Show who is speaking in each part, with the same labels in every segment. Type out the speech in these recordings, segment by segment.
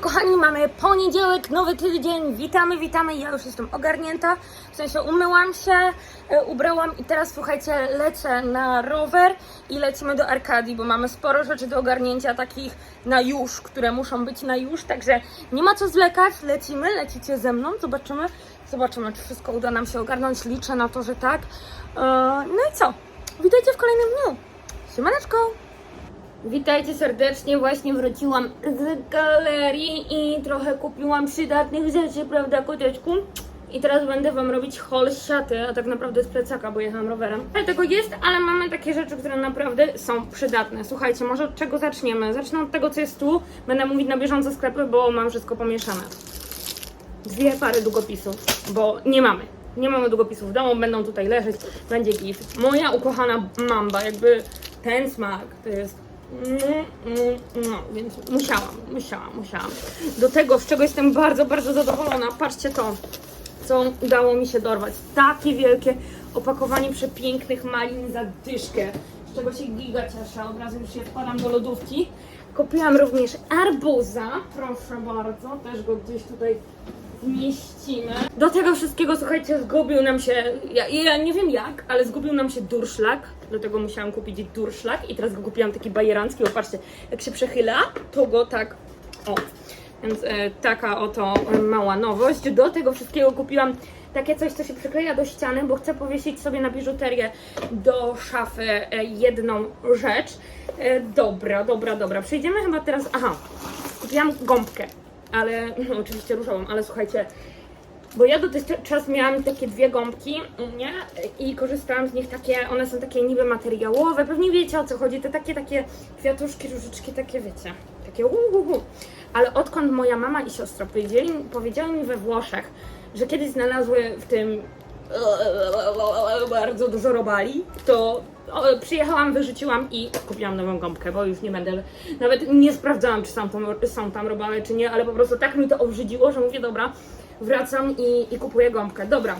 Speaker 1: Kochani, mamy poniedziałek, nowy tydzień, witamy, witamy, ja już jestem ogarnięta, w sensie umyłam się, e, ubrałam i teraz słuchajcie, lecę na rower i lecimy do Arkadii, bo mamy sporo rzeczy do ogarnięcia takich na już, które muszą być na już, także nie ma co zwlekać, lecimy, lecicie ze mną, zobaczymy, zobaczymy czy wszystko uda nam się ogarnąć, liczę na to, że tak, E, no i co, witajcie w kolejnym dniu, siemaneczko! Witajcie serdecznie, właśnie wróciłam z galerii i trochę kupiłam przydatnych rzeczy, prawda koteczku? I teraz będę wam robić haul siaty, a tak naprawdę z plecaka, bo jechałam rowerem. Ale tego jest, ale mamy takie rzeczy, które naprawdę są przydatne. Słuchajcie, może od czego zaczniemy? Zacznę od tego, co jest tu. Będę mówić na bieżąco sklepy, bo mam wszystko pomieszane. Dwie pary długopisów, bo nie mamy. Nie mamy długopisów w domu, będą tutaj leżeć, będzie gift. Moja ukochana mamba, jakby ten smak to jest. No, no, no, więc musiałam, musiałam, musiałam. Do tego, z czego jestem bardzo, bardzo zadowolona, patrzcie to, co udało mi się dorwać. Takie wielkie opakowanie przepięknych malin za dyszkę, z czego się giga cieszę. Od razu już je wkładam do lodówki. Kupiłam również arbuza, proszę bardzo, też go gdzieś tutaj mieścimy. Do tego wszystkiego, słuchajcie, zgubił nam się, ja, ja nie wiem jak, ale zgubił nam się durszlak, dlatego musiałam kupić durszlak i teraz go kupiłam taki bajerancki, bo patrzcie, jak się przechyla, to go tak, o, więc e, taka oto e, mała nowość. Do tego wszystkiego kupiłam takie coś, co się przykleja do ściany, bo chcę powiesić sobie na biżuterię do szafy e, jedną rzecz. E, dobra, dobra, dobra. Przejdziemy chyba teraz, aha, kupiłam gąbkę, ale no, oczywiście różową, ale słuchajcie, bo ja dotychczas miałam takie dwie gąbki, nie? I korzystałam z nich takie, one są takie niby materiałowe, pewnie wiecie o co chodzi, te takie, takie kwiatuszki, różyczki, takie wiecie, takie uhuhu. Ale odkąd moja mama i siostra powiedzieli, powiedziały mi we Włoszech, że kiedyś znalazły w tym bardzo dużo robali, to o, przyjechałam, wyrzuciłam i kupiłam nową gąbkę, bo już nie będę, nawet nie sprawdzałam, czy są tam, są tam robale, czy nie, ale po prostu tak mi to obrzydziło, że mówię, dobra, wracam i, i kupuję gąbkę. Dobra,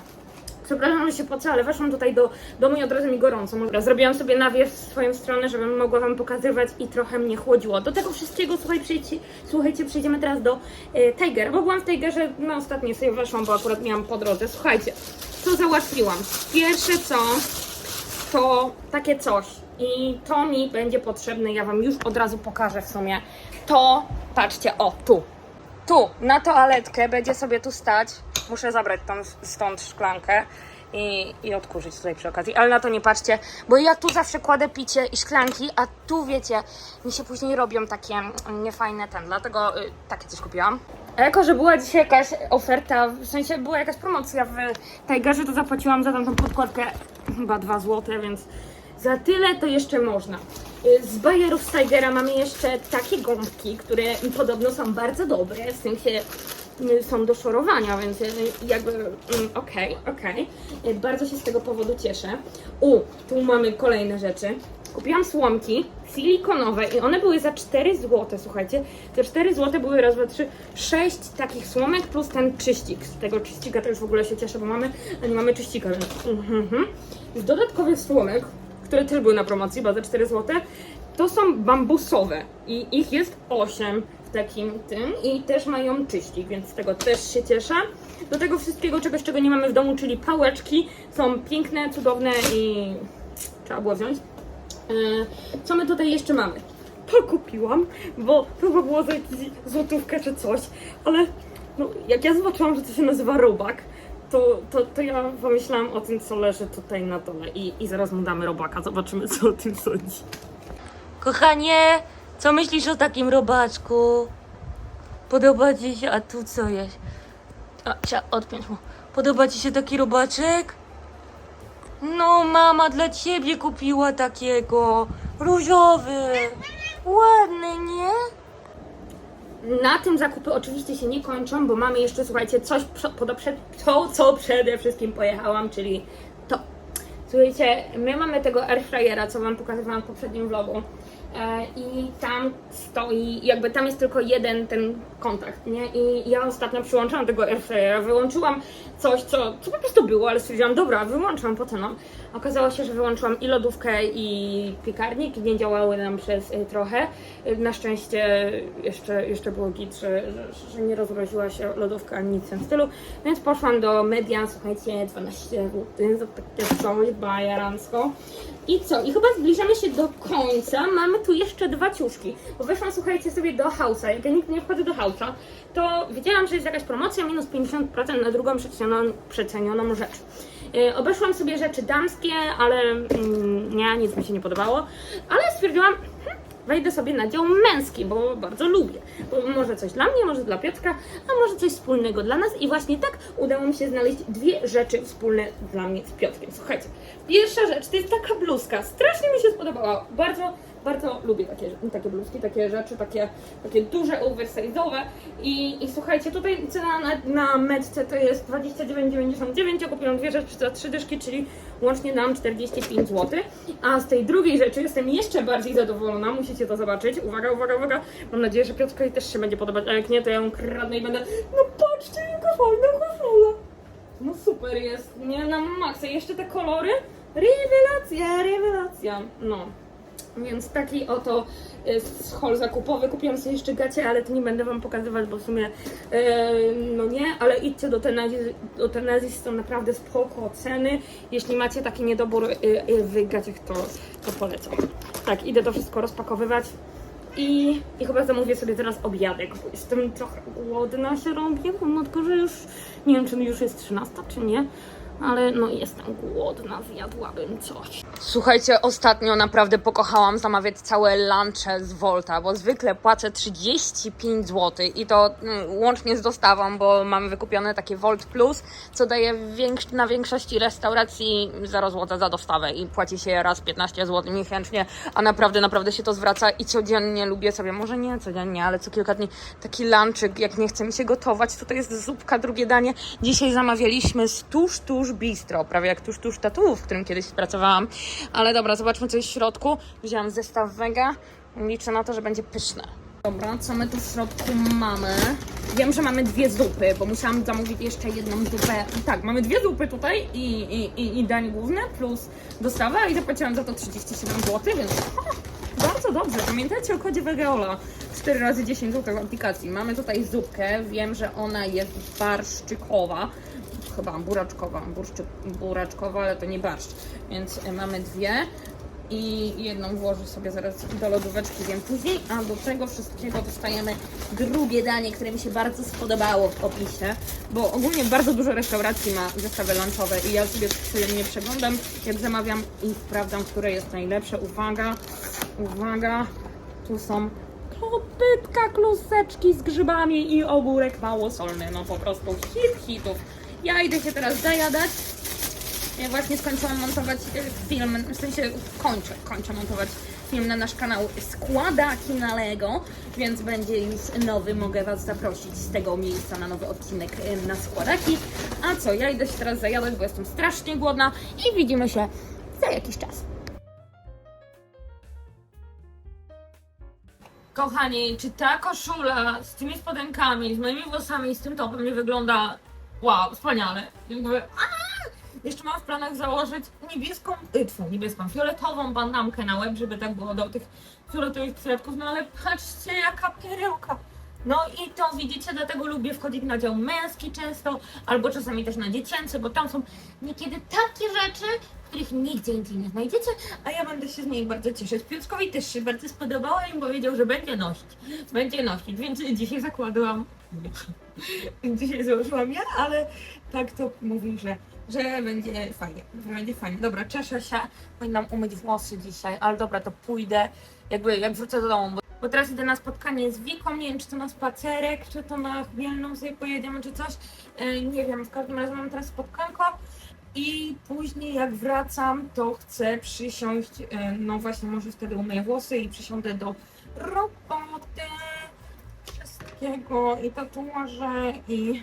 Speaker 1: Przepraszam, że się pocę, ale weszłam tutaj do domu i od razu mi gorąco. Dobra, zrobiłam sobie nawiew w swoją stronę, żebym mogła Wam pokazywać i trochę mnie chłodziło. Do tego wszystkiego, słuchaj, słuchajcie, przejdziemy teraz do e, Tiger, bo byłam w Tigerze, no ostatnio sobie weszłam, bo akurat miałam po drodze. Słuchajcie, co załatwiłam? Pierwsze co, to takie coś i to mi będzie potrzebne, ja Wam już od razu pokażę w sumie. To, patrzcie, o, tu, tu, na toaletkę będzie sobie tu stać. Muszę zabrać tą stąd szklankę i, i odkurzyć tutaj przy okazji. Ale na to nie patrzcie, bo ja tu zawsze kładę picie i szklanki, a tu wiecie, mi się później robią takie mm, niefajne ten, dlatego y, takie coś kupiłam. A jako, że była dzisiaj jakaś oferta, w sensie była jakaś promocja w Tigerze, to zapłaciłam za tamtą podkładkę chyba 2 zł, więc za tyle to jeszcze można. Y, Z bajerów z Tigera mamy jeszcze takie gąbki, które podobno są bardzo dobre, w sensie y, są do szorowania, więc y, jakby mm, okej, okej. Y, Bardzo się z tego powodu cieszę. U, tu mamy kolejne rzeczy. Kupiłam słomki silikonowe i one były za 4 zł, słuchajcie. Te 4 zł były raz, dwa, trzy, 6 takich słomek plus ten czyścik. Z tego czyścika to już w ogóle się cieszę, bo mamy, a nie mamy czyścika, więc mhm. Z dodatkowych słomek, które też były na promocji, bo za 4 zł, to są bambusowe i ich jest 8 w takim tym i też mają czyścik, więc z tego też się cieszę. Do tego wszystkiego czegoś, czego nie mamy w domu, czyli pałeczki, są piękne, cudowne i trzeba było wziąć. E, Co my tutaj jeszcze mamy? To kupiłam, bo to chyba było za złotówkę czy coś, ale no, jak ja zobaczyłam, że to się nazywa robak, to, to, to ja pomyślałam o tym, co leży tutaj na dole i, i zaraz mu damy robaka, zobaczymy co o tym sądzi.
Speaker 2: Kochanie, co myślisz o takim robaczku? Podoba ci się? A tu co jest? A, trzeba odpiąć mu. Podoba ci się taki robaczek? No, mama dla ciebie kupiła takiego. Różowy. Ładny, nie?
Speaker 1: Na tym zakupy oczywiście się nie kończą, bo mamy jeszcze, słuchajcie, coś, to, co przede wszystkim pojechałam, czyli to. Słuchajcie, my mamy tego airfryera, co Wam pokazywałam w poprzednim vlogu. E, I tam stoi, jakby tam jest tylko jeden ten kontakt, nie? I ja ostatnio przyłączyłam tego airfryera, wyłączyłam coś, co, co po prostu było, ale stwierdziłam, dobra, wyłączam, po co no? Okazało się, że wyłączyłam i lodówkę, i piekarnik, nie działały nam przez y, trochę. Y, Na szczęście jeszcze, jeszcze było git, że, że, nie rozmroziła się lodówka ani nic w tym stylu, więc poszłam do Median, słuchajcie, 12 zł za takie coś bajarancko. I co? I chyba zbliżamy się do końca. Mamy tu jeszcze dwa ciuszki, bo weszłam, słuchajcie, sobie do House'a. Jak ja nigdy nie wchodzę do House'a, to wiedziałam, że jest jakaś promocja, minus 50% na drugą przecenioną, przecenioną rzecz. Yy, obeszłam sobie rzeczy damskie, ale mm, nie, nic mi się nie podobało, ale stwierdziłam, hm, wejdę sobie na dział męski, bo bardzo lubię. Bo może coś dla mnie, może dla Piotrka, a może coś wspólnego dla nas. I właśnie tak udało mi się znaleźć dwie rzeczy wspólne dla mnie z Piotrkiem. Słuchajcie, pierwsza rzecz to jest taka bluzka. Strasznie mi się spodobała. Bardzo, bardzo lubię takie, takie bluzki, takie rzeczy, takie, takie duże, oversize'owe. I, I słuchajcie, tutaj cena na, na metce to jest 29,99. Ja kupiłam dwie rzeczy za trzy dyszki, czyli łącznie nam 45 zł. A z tej drugiej rzeczy jestem jeszcze bardziej zadowolona, musicie to zobaczyć. Uwaga, uwaga, uwaga. Mam nadzieję, że Piotrkowi też się będzie podobać, a jak nie, to ja ją kradnę i będę. No patrzcie, jaka fajna koszula. No super jest, nie? Na maksa. Jeszcze te kolory. Rewelacja, rewelacja. No. Więc taki oto jest zakupowy. Kupiłam sobie jeszcze gacie, ale to nie będę wam pokazywać, bo w sumie e, no nie, ale idźcie do Tenazis, do Tenazis są naprawdę spoko ceny. Jeśli macie taki niedobór e, e, w gaciach, to, to polecam. Tak, idę to wszystko rozpakowywać. I, I chyba zamówię sobie teraz obiadek, bo jestem trochę głodna się robię, no tylko, że już nie wiem, czy już jest 13, czy nie, ale no jestem głodna, zjadłabym coś.
Speaker 2: Słuchajcie, ostatnio naprawdę pokochałam zamawiać całe lunche z Volta, bo zwykle płacę 35 zł i to mm, łącznie z dostawą, bo mamy wykupione takie Volt Plus, co daje na większości restauracji 0 zł za dostawę i płaci się raz 15 zł miesięcznie, a naprawdę, naprawdę się to zwraca i codziennie lubię sobie, może nie codziennie, ale co kilka dni taki lunchik, jak nie chce mi się gotować, tutaj jest zupka, drugie danie. Dzisiaj zamawialiśmy z Tuż Tuż Bistro, prawie jak Tuż Tuż Tatu, w którym kiedyś pracowałam. Ale dobra, zobaczmy co jest w środku. Wziąłam zestaw wega. Liczę na to, że będzie pyszne.
Speaker 1: Dobra, co my tu w środku mamy? Wiem, że mamy dwie zupy, bo musiałam zamówić jeszcze jedną zupę. Tak, mamy dwie zupy tutaj i, i, i, i dań główne plus dostawa i zapłaciłam za to 37 zł, więc ha, bardzo dobrze. Pamiętajcie o kodzie Wegeola 4 razy 10 zł w aplikacji. Mamy tutaj zupkę, wiem, że ona jest barszczykowa. Chyba buraczkowa, burszczy, buraczkowa, ale to nie barszcz. Więc y, mamy dwie i jedną włożę sobie zaraz do lodóweczki, wiem później, a do tego wszystkiego dostajemy drugie danie, które mi się bardzo spodobało w opisie, bo ogólnie bardzo dużo restauracji ma zestawy lunchowe i ja sobie codziennie przeglądam, jak zamawiam i sprawdzam, które jest najlepsze. Uwaga, uwaga, tu są kopytka, kluseczki z grzybami i ogórek małosolny, no po prostu hit hitów. Ja idę się teraz zajadać, ja właśnie skończyłam montować e, film, w sensie kończę, kończę montować film na nasz kanał Składaki na Lego, więc będzie już nowy, mogę Was zaprosić z tego miejsca na nowy odcinek e, na składaki. A co, ja idę się teraz zajadać, bo jestem strasznie głodna i widzimy się za jakiś czas. Kochani, czy ta koszula z tymi spodenkami, z moimi włosami i z tym topem nie wygląda wow, wspaniale. Jakby, aaa! Jeszcze mam w planach założyć niebieską, y, tfu, niebieską, fioletową bandamkę na łeb, żeby tak było do tych fioletowych kwiatków, no ale patrzcie jaka perełka. No i to widzicie, dlatego lubię wchodzić na dział męski często, albo czasami też na dziecięcy, bo tam są niekiedy takie rzeczy, których nigdzie indziej nie znajdziecie, a ja będę się z niej bardzo cieszyć. Piotrkowi też się bardzo spodobała i powiedział, że będzie nosić. Będzie nosić, więc dzisiaj zakładałam. dzisiaj założyłam ja, ale tak to mówi, że, że będzie fajnie. Że będzie fajnie. Dobra, cieszę się. Powinnam umyć włosy dzisiaj, ale dobra, to pójdę, jakby jak wrócę do domu. Bo, bo teraz idę na spotkanie z Wiką, nie wiem czy to na spacerek, czy to na chmielną sobie pojedziemy, czy coś. E, nie wiem, w każdym razie mam teraz spotkanko. I później jak wracam, to chcę przysiąść, e, no właśnie może wtedy umyję włosy i przysiądę do roboty wszystkiego i tatuaże i,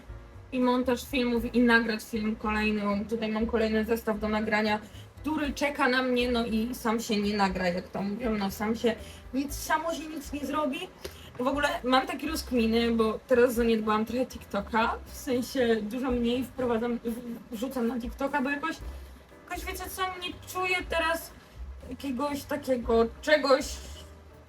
Speaker 1: i montaż filmów i nagrać film kolejny. Tutaj mam kolejny zestaw do nagrania, który czeka na mnie, no i sam się nie nagra, jak to mówią, no sam się nic, samo się nic nie zrobi. W ogóle mam takie rozkminy, bo teraz zaniedbałam trochę TikToka, w sensie dużo mniej wprowadzam, wrzucam na TikToka, bo jakoś, jakoś wiecie co, nie czuję teraz jakiegoś takiego czegoś,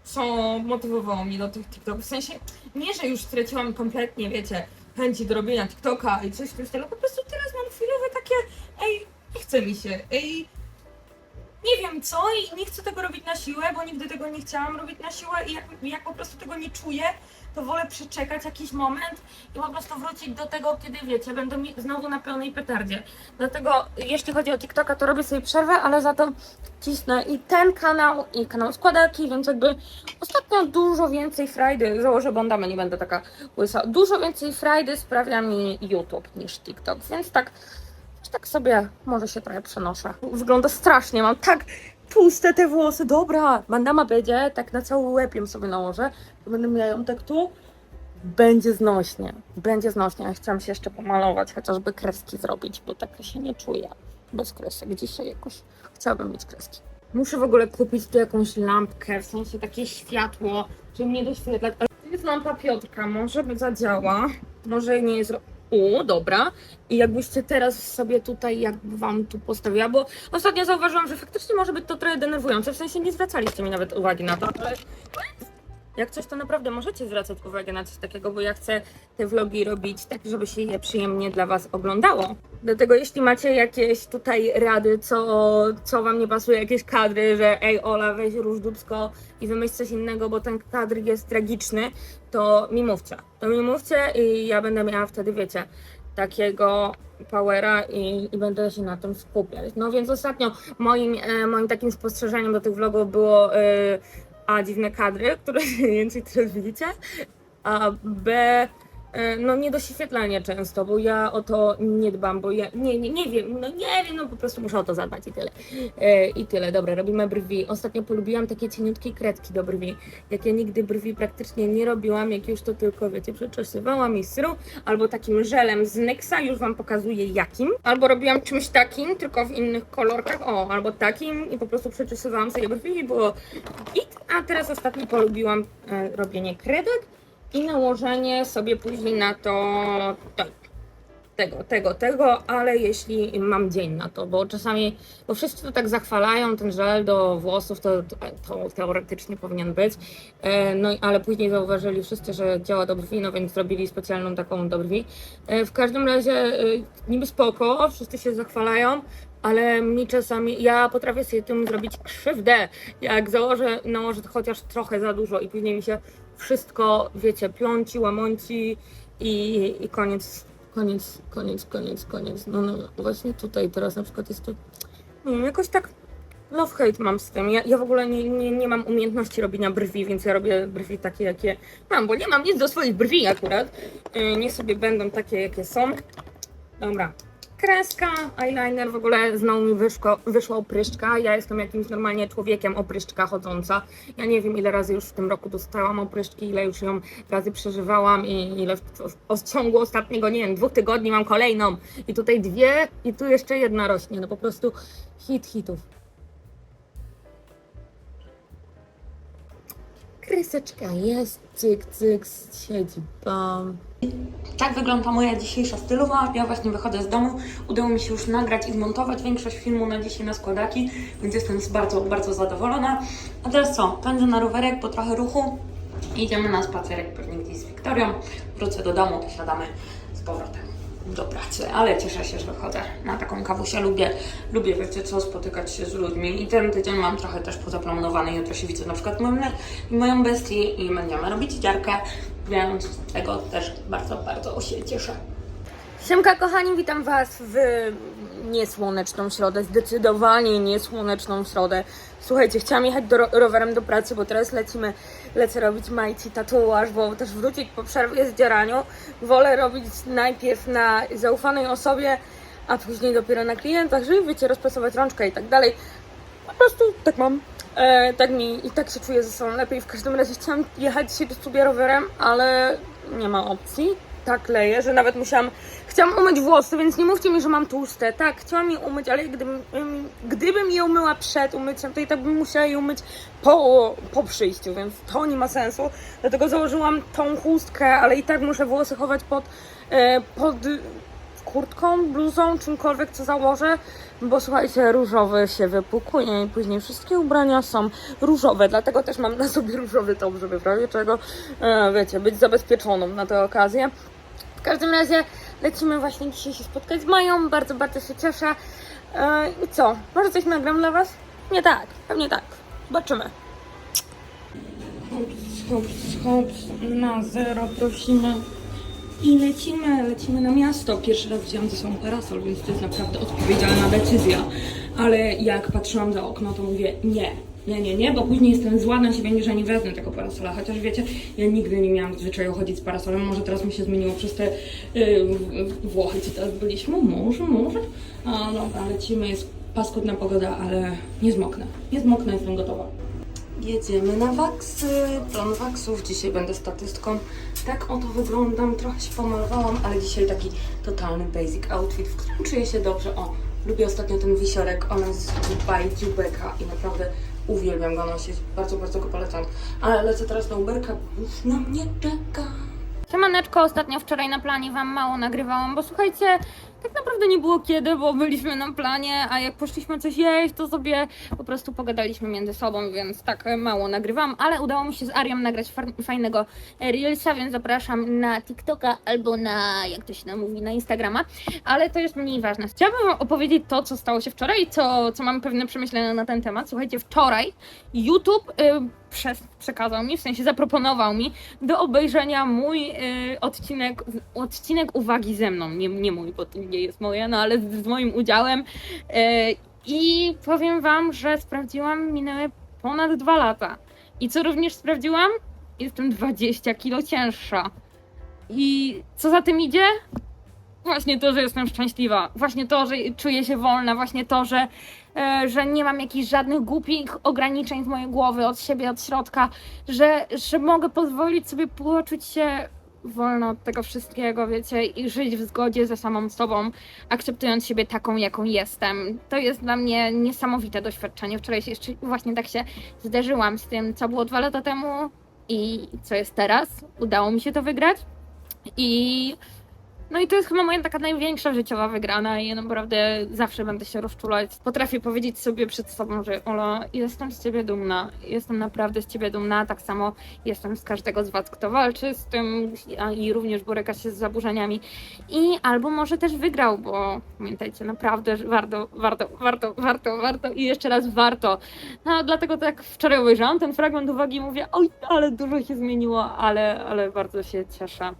Speaker 1: co motywowało mnie do tych TikToków. W sensie, nie, że już straciłam kompletnie, wiecie, chęci do robienia TikToka i coś w tym stylu, po prostu teraz mam chwilowe takie, ej, nie chce mi się, ej, wiem co i nie chcę tego robić na siłę, bo nigdy tego nie chciałam robić na siłę i jak, jak po prostu tego nie czuję, to wolę przeczekać jakiś moment i po prostu wrócić do tego, kiedy wiecie, będę mi znowu na pełnej petardzie. Dlatego jeśli chodzi o TikToka, to robię sobie przerwę, ale za to cisnę i ten kanał, i kanał składarki, więc jakby ostatnio dużo więcej frajdy, założę bandamę, nie będę taka łysa, dużo więcej frajdy sprawia mi YouTube niż TikTok, więc tak tak sobie może się trochę przenoszę. Wygląda strasznie, mam tak tłuste te włosy. Dobra, bandama będzie, tak na cały łeb ją sobie nałożę. Będę miała ją tak tu. Będzie znośnie, będzie znośnie. Ja chciałam się jeszcze pomalować, chociażby kreski zrobić, bo tak się nie czuję bez kresek. Dzisiaj jakoś chciałabym mieć kreski. Muszę w ogóle kupić tu jakąś lampkę, w sensie takie światło, żeby mnie doświetlać. To jest lampa Piotrka, może by zadziała, może nie jest... U, dobra. I jakbyście teraz sobie tutaj, jakby wam tu postawiła, bo ostatnio zauważyłam, że faktycznie może być to trochę denerwujące, w sensie nie zwracaliście mi nawet uwagi na to, ale jak coś, to naprawdę możecie zwracać uwagę na coś takiego, bo ja chcę te vlogi robić tak, żeby się je przyjemnie dla Was oglądało. Dlatego jeśli macie jakieś tutaj rady, co, co Wam nie pasuje, jakieś kadry, że ej Ola, weź róż i wymyśl coś innego, bo ten kadr jest tragiczny, to mi mówcie. To mi mówcie i ja będę miała wtedy, wiecie, takiego powera i, i będę się na tym skupiać. No więc ostatnio moim, e, moim takim spostrzeżeniem do tych vlogów było e, a dziwne kadry, które więcej teraz widzicie, a b no niedoświetlanie często, bo ja o to nie dbam, bo ja nie, nie, nie wiem, no nie wiem, no po prostu muszę o to zadbać i tyle. E, I tyle, dobra, robimy brwi. Ostatnio polubiłam takie cieniutkie kredki do brwi. Jak ja nigdy brwi praktycznie nie robiłam, jak już to tylko, wiecie, przeczesywałam i syru, albo takim żelem z Nyxa, już wam pokazuję jakim. Albo robiłam czymś takim, tylko w innych kolorkach, o, albo takim i po prostu przeczesywałam sobie brwi i było git. A teraz ostatnio polubiłam e, robienie kredek i nałożenie sobie później na to tak, tego, tego, tego, ale jeśli mam dzień na to, bo czasami, bo wszyscy to tak zachwalają, ten żel do włosów, to, to, teoretycznie powinien być, e, no ale później zauważyli wszyscy, że działa do brwi, no więc zrobili specjalną taką do brwi. E, w każdym razie e, niby spoko, wszyscy się zachwalają, ale mi czasami, ja potrafię sobie tym zrobić krzywdę, jak założę, nałożę chociaż trochę za dużo i później mi się wszystko, wiecie, pląci, łamonci i, i koniec, koniec, koniec, koniec, koniec. No, no właśnie tutaj teraz na przykład jest to, nie wiem, jakoś tak love-hate mam z tym. Ja, ja w ogóle nie, nie, nie mam umiejętności robienia brwi, więc ja robię brwi takie, jakie mam, bo nie mam nic do swoich brwi akurat. Yy, niech sobie będą takie, jakie są. Dobra. Kreska, eyeliner, w ogóle znowu mi wyszło, wyszła opryszczka. Ja jestem jakimś normalnie człowiekiem opryszczka chodząca. Ja nie wiem ile razy już w tym roku dostałam opryszczki, ile już ją razy przeżywałam i ile w, w, w ciągu ostatniego, nie wiem, dwóch tygodni mam kolejną. I tutaj dwie i tu jeszcze jedna rośnie. No po prostu hit hitów. Kreseczka jest, cyk, cyk, siedzi, bam. Tak wygląda moja dzisiejsza stylowa. Ja właśnie wychodzę z domu. Udało mi się już nagrać i zmontować większość filmu na dzisiaj na składaki, więc jestem bardzo, bardzo zadowolona. A teraz co? Pędzę na rowerek po trochę ruchu. Idziemy na spacerek pewnie gdzieś z Wiktorią. Wrócę do domu, to siadamy z powrotem do pracy, ale cieszę się, że wychodzę na taką kawusię. Lubię, lubię, wiecie co, spotykać się z ludźmi i ten tydzień mam trochę też pozaplanowany. Jutro się widzę na przykład moją, moją bestię i będziemy robić dziarkę, więc tego też bardzo, bardzo się cieszę. Siemka kochani, witam Was w niesłoneczną środę, zdecydowanie niesłoneczną środę. Słuchajcie, chciałam jechać do, rowerem do pracy, bo teraz lecimy, lecę robić Majci tatuaż, bo też wrócić po przerwie z dzieraniu. Wolę robić najpierw na zaufanej osobie, a później dopiero na klientach, żeby wiecie, rozprasować rączkę i tak dalej. Po prostu tak mam. E, tak mi i tak się czuję ze sobą lepiej. W każdym razie chciałam jechać dzisiaj do studia rowerem, ale nie ma opcji. Tak leję, że nawet musiałam. Chciałam umyć włosy, więc nie mówcie mi, że mam tłuste. Tak, chciałam je umyć, ale gdybym, ym, gdybym je umyła przed umyciem, to i tak bym musiała je umyć po, po przyjściu, więc to nie ma sensu. Dlatego założyłam tą chustkę, ale i tak muszę włosy chować pod, e, pod kurtką, bluzą, czymkolwiek co założę, bo słuchajcie, różowy się wypukuje i później wszystkie ubrania są różowe, dlatego też mam na sobie różowy top, żeby w razie czego, e, wiecie, być zabezpieczoną na tę okazję. W każdym razie lecimy właśnie dzisiaj się spotkać z Mają, bardzo, bardzo się cieszę. E, I co, może coś nagram dla Was? Nie tak, pewnie tak. Zobaczymy. Hops, hops, hops, na zero prosimy. I lecimy, lecimy na miasto. Pierwszy raz wziąłam ze sobą parasol, więc to jest naprawdę odpowiedzialna decyzja. Ale jak patrzyłam za okno, to mówię nie, nie, nie, nie, bo później jestem zła na siebie, że nie wezmę tego parasola. Chociaż wiecie, ja nigdy nie miałam zwyczaju chodzić z parasolem. Może teraz mi się zmieniło przez te yy, Włochy, co teraz byliśmy. Może, może. A dobra, lecimy, jest paskudna pogoda, ale nie zmoknę. Nie zmoknę, jestem gotowa. Jedziemy na waksy, plan waksów. Dzisiaj będę statystką. Tak oto wyglądam, trochę się pomalowałam, ale dzisiaj taki totalny basic outfit, w którym czuję się dobrze. O, lubię ostatnio ten wisiorek, on jest by Dziubeka i naprawdę uwielbiam go nosić. Bardzo, bardzo go polecam. Ale lecę teraz na Uberka, bo już na mnie czeka. Siemaneczko, ostatnio wczoraj na planie Wam mało nagrywałam, bo słuchajcie, tak naprawdę nie było kiedy, bo byliśmy na planie, a jak poszliśmy coś jeść, to sobie po prostu pogadaliśmy między sobą, więc tak mało nagrywam, ale udało mi się z Arią nagrać fajnego Reelsa, więc zapraszam na TikToka albo na, jak to się tam mówi, na Instagrama, ale to jest mniej ważne. Chciałabym Wam opowiedzieć to, co stało się wczoraj, co, co mam pewne przemyślenia na ten temat. Słuchajcie, wczoraj YouTube y, przekazał mi, w sensie zaproponował mi do obejrzenia mój y, odcinek, odcinek uwagi ze mną, nie, nie mój, bo to nie jest moje, no ale z, z moim udziałem. Y, I powiem Wam, że sprawdziłam, minęły ponad dwa lata. I co również sprawdziłam? Jestem 20 kilo cięższa. I co za tym idzie? Właśnie to, że jestem szczęśliwa. Właśnie to, że czuję się wolna. Właśnie to, że, e, że nie mam jakichś żadnych głupich ograniczeń z mojej głowy, od siebie, od środka. Że, że mogę pozwolić sobie poczuć się wolno od tego wszystkiego, wiecie, i żyć w zgodzie ze samą sobą, akceptując siebie taką, jaką jestem. To jest dla mnie niesamowite doświadczenie. Wczoraj się jeszcze właśnie tak się zderzyłam z tym, co było dwa lata temu i co jest teraz. Udało mi się to wygrać. I no i to jest chyba moja taka największa życiowa wygrana i ja naprawdę zawsze będę się rozczulać. Potrafię powiedzieć sobie przed sobą, że Ola, jestem z ciebie dumna, jestem naprawdę z ciebie dumna, tak samo jestem z każdego z was, kto walczy z tym i również boryka się z zaburzeniami i albo może też wygrał, bo pamiętajcie, naprawdę warto, warto, warto, warto, warto i jeszcze raz warto. No dlatego tak wczoraj obejrzałam ten fragment uwagi i mówię, oj, ale dużo się zmieniło, ale, ale bardzo się cieszę.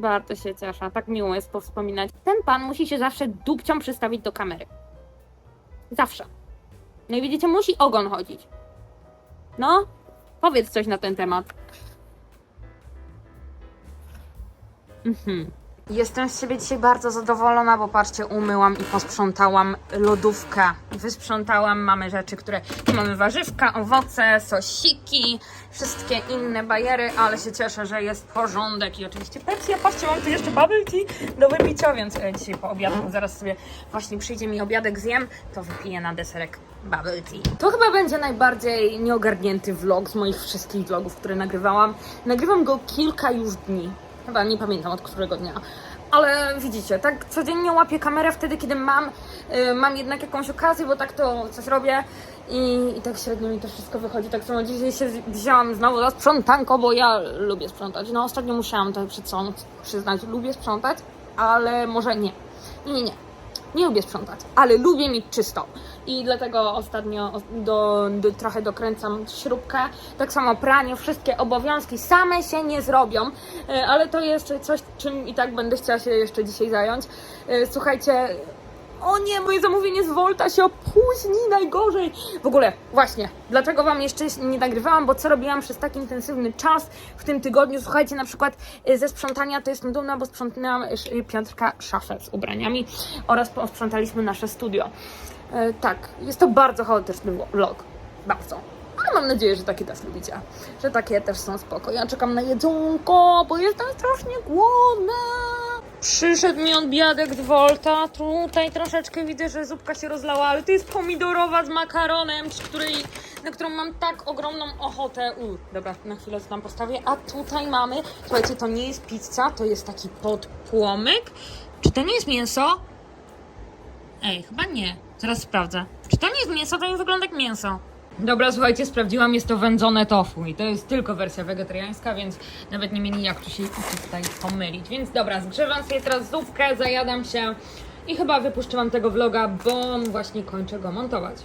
Speaker 1: Bardzo się cieszę, tak miło jest powspominać. Ten pan musi się zawsze dupcią przystawić do kamery. Zawsze. No i widzicie, musi ogon chodzić. No, powiedz coś na ten temat. Mhm. Jestem z siebie dzisiaj bardzo zadowolona, bo patrzcie, umyłam i posprzątałam lodówkę. Wysprzątałam, mamy rzeczy, które... Mamy warzywka, owoce, sosiki, wszystkie inne bajery, ale się cieszę, że jest porządek i oczywiście Pepsi. A patrzcie, mam tu jeszcze bubble tea do wypicia, więc e, dzisiaj po obiadku zaraz sobie właśnie przyjdzie mi obiadek, zjem, to wypiję na deserek bubble tea. To chyba będzie najbardziej nieogarnięty vlog z moich wszystkich vlogów, które nagrywałam. Nagrywam go kilka już dni. Chyba nie pamiętam od którego dnia. Ale widzicie, tak codziennie łapię kamerę wtedy, kiedy mam, y, mam jednak jakąś okazję, bo tak to coś robię i, i tak średnio mi to wszystko wychodzi. Tak samo dzisiaj się wzięłam znowu za sprzątanko, bo ja lubię sprzątać. No ostatnio musiałam to przyznać, lubię sprzątać, ale może nie. Nie, nie, nie. Nie lubię sprzątać, ale lubię mieć czysto. I dlatego ostatnio do, do, trochę dokręcam śrubkę. Tak samo pranie, wszystkie obowiązki same się nie zrobią, e, ale to jest coś, czym i tak będę chciała się jeszcze dzisiaj zająć. E, Słuchajcie, o nie, moje zamówienie z Volta się opóźni, najgorzej. W ogóle, właśnie, dlaczego Wam jeszcze nie nagrywałam, bo co robiłam przez tak intensywny czas w tym tygodniu. Słuchajcie, na przykład e, ze sprzątania to jestem dumna, bo sprzątnęłam Piotrka szafę z ubraniami oraz posprzątaliśmy nasze studio. E, tak, jest to bardzo chaotyczny vlog. Bardzo. Ale mam nadzieję, że takie też lubicie. Że takie też są spoko. Ja czekam na jedzonko, bo jestem strasznie głodna. Przyszedł mi obiadek z Volta. Tutaj troszeczkę widzę, że zupka się rozlała, ale to jest pomidorowa z makaronem, której, na którą mam tak ogromną ochotę. U, dobra, na chwilę tam postawię. A tutaj mamy, słuchajcie, to nie jest pizza, to jest taki podpłomyk. Czy to nie jest mięso? Ej, chyba nie. Zaraz sprawdzę. Czy to nie jest mięso? To nie wygląda jak mięso. Dobra, słuchajcie, sprawdziłam, jest to wędzone tofu i to jest tylko wersja wegetariańska, więc nawet nie mieli jak tu się tutaj pomylić. Więc dobra, zgrzewam sobie teraz zupkę, zajadam się i chyba wypuszczę wam tego vloga, bo właśnie kończę go montować.